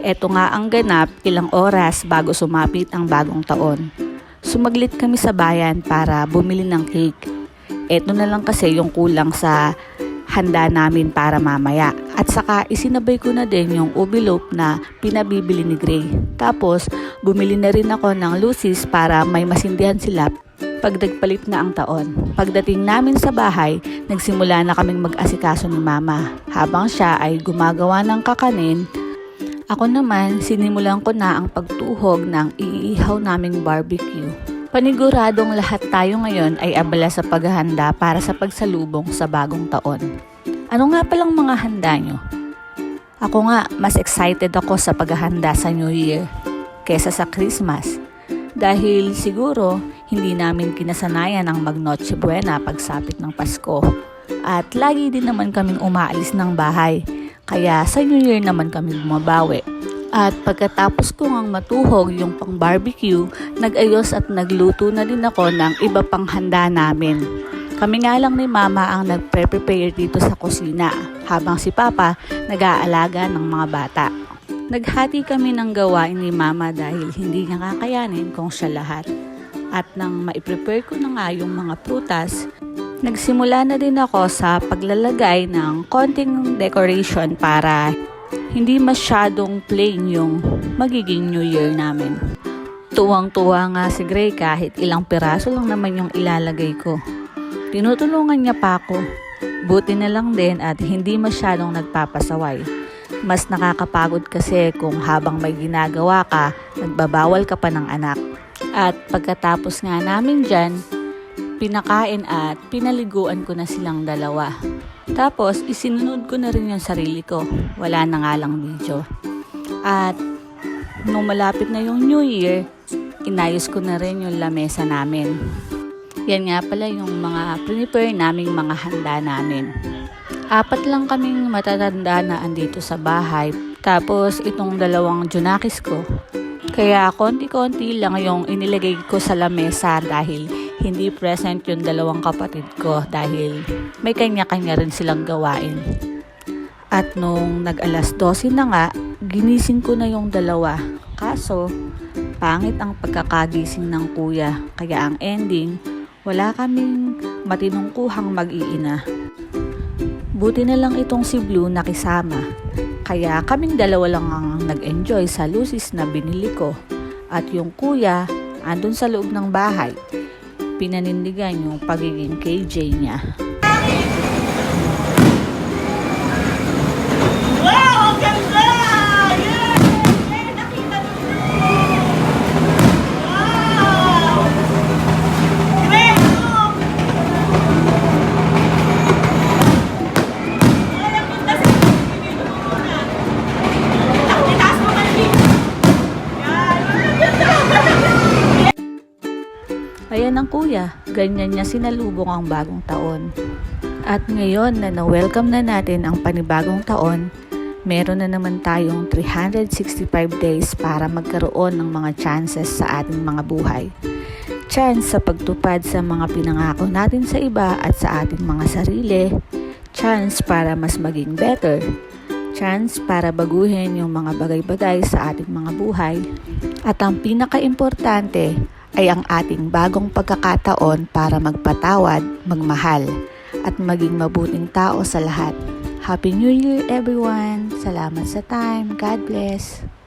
Eto nga ang ganap ilang oras bago sumapit ang bagong taon. Sumaglit kami sa bayan para bumili ng cake. Eto na lang kasi yung kulang sa handa namin para mamaya. At saka isinabay ko na din yung loaf na pinabibili ni Gray. Tapos bumili na rin ako ng lucis para may masindihan sila pag nagpalit na ang taon. Pagdating namin sa bahay, nagsimula na kaming mag-asikaso ni Mama. Habang siya ay gumagawa ng kakanin, ako naman sinimulan ko na ang pagtuhog ng iihaw naming barbecue. Paniguradong lahat tayo ngayon ay abala sa paghahanda para sa pagsalubong sa bagong taon. Ano nga palang mga handa nyo? Ako nga, mas excited ako sa paghahanda sa New Year kesa sa Christmas. Dahil siguro, hindi namin kinasanayan ang mag-Noche Buena pagsapit ng Pasko. At lagi din naman kaming umaalis ng bahay. Kaya sa New Year naman kami bumabawi. At pagkatapos ko ngang matuhog yung pang barbecue, nag-ayos at nagluto na din ako ng iba pang handa namin. Kami nga lang ni Mama ang nagpre-prepare dito sa kusina, habang si Papa nag-aalaga ng mga bata. Naghati kami ng gawain ni Mama dahil hindi niya kakayanin kung siya lahat. At nang maiprepare ko na nga yung mga prutas, nagsimula na din ako sa paglalagay ng konting decoration para hindi masyadong plain yung magiging New Year namin. Tuwang-tuwa nga si Gray kahit ilang piraso lang naman yung ilalagay ko. Tinutulungan niya pa ako. Buti na lang din at hindi masyadong nagpapasaway. Mas nakakapagod kasi kung habang may ginagawa ka, nagbabawal ka pa ng anak. At pagkatapos nga namin dyan, pinakain at pinaliguan ko na silang dalawa. Tapos, isinunod ko na rin yung sarili ko. Wala na nga lang video. At nung malapit na yung New Year, inayos ko na rin yung lamesa namin. Yan nga pala yung mga prepare naming mga handa namin. Apat lang kaming matatanda na andito sa bahay. Tapos itong dalawang junakis ko. Kaya konti-konti lang yung inilagay ko sa lamesa dahil hindi present yung dalawang kapatid ko dahil may kanya-kanya rin silang gawain. At nung nag-alas 12 na nga, ginising ko na yung dalawa. Kaso, pangit ang pagkakagising ng kuya. Kaya ang ending, wala kaming matinungkuhang mag-iina. Buti na lang itong si Blue nakisama. Kaya kaming dalawa lang ang nag-enjoy sa lusis na binili ko. At yung kuya, andun sa loob ng bahay. Pinanindigan yung pagiging KJ niya. Wow! Ang ganda! Ayan ang kuya, ganyan niya sinalubong ang bagong taon. At ngayon na na-welcome na natin ang panibagong taon, meron na naman tayong 365 days para magkaroon ng mga chances sa ating mga buhay. Chance sa pagtupad sa mga pinangako natin sa iba at sa ating mga sarili. Chance para mas maging better. Chance para baguhin yung mga bagay-bagay sa ating mga buhay. At ang pinaka-importante ay ang ating bagong pagkakataon para magpatawad, magmahal, at maging mabuting tao sa lahat. Happy New Year everyone! Salamat sa time. God bless!